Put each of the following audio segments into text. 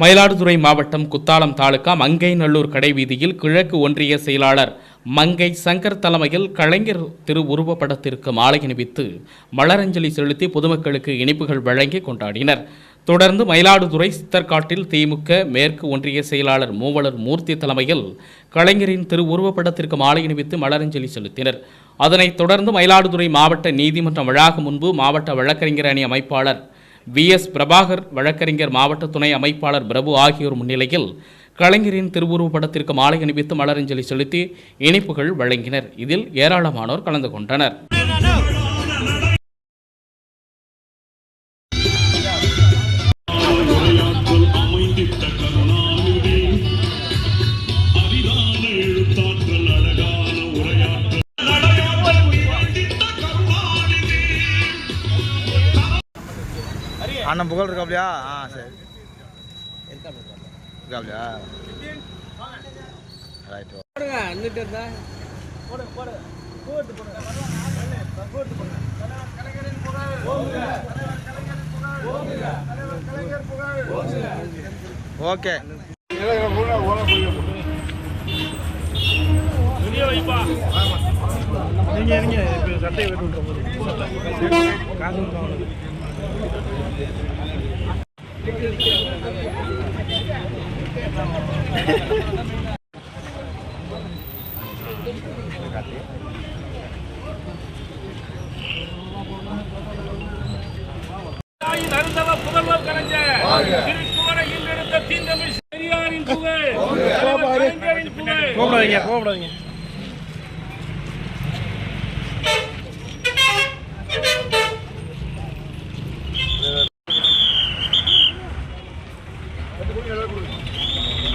மயிலாடுதுறை மாவட்டம் குத்தாலம் தாலுகா மங்கைநல்லூர் கடைவீதியில் கிழக்கு ஒன்றிய செயலாளர் மங்கை சங்கர் தலைமையில் கலைஞர் திருவுருவப்படத்திற்கு மாலை அணிவித்து மலரஞ்சலி செலுத்தி பொதுமக்களுக்கு இனிப்புகள் வழங்கி கொண்டாடினர். தொடர்ந்து மயிலாடுதுறை சித்தர்காட்டில் திமுக மேற்கு ஒன்றிய செயலாளர் மூவலர் மூர்த்தி தலைமையில் கலைஞரின் திருவுருவப்படத்திற்கு மாலை அணிவித்து மலரஞ்சலி செலுத்தினர். அதனைத் தொடர்ந்து மயிலாடுதுறை மாவட்ட நீதிமன்ற வளாகம் முன்பு மாவட்ட வழக்கறிஞர் அணி அமைப்பாளர் வி. எஸ். பிரபாகர் வழக்கறிஞர் மாவட்ட துணை அமைப்பாளர் பிரபு ஆகியோர் முன்னிலையில் கலைஞரின் திருவுருவ படத்திற்கு மாலை அணிவித்து மலரஞ்சலி செலுத்தி இனிப்புகள் வழங்கினர். இதில் ஏராளமானோர் கலந்து கொண்டனர். அண்ணன் புகழ் இருக்காப்லையா ஆ சரி. இருக்காப்லையா ரைட் ஓகே தீந்தமிழ் பெரியாரின் புகழ் தலைவர் கலைஞரின் புகழ் நடையாற்றல் அமைந்திட்ட கருணாநிதி தரமான கருணாநிதி கள்ளக்கொடி கொண்ட கருணாநிதி வாழ்கவே அண்ணாவின் அடி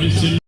веселее.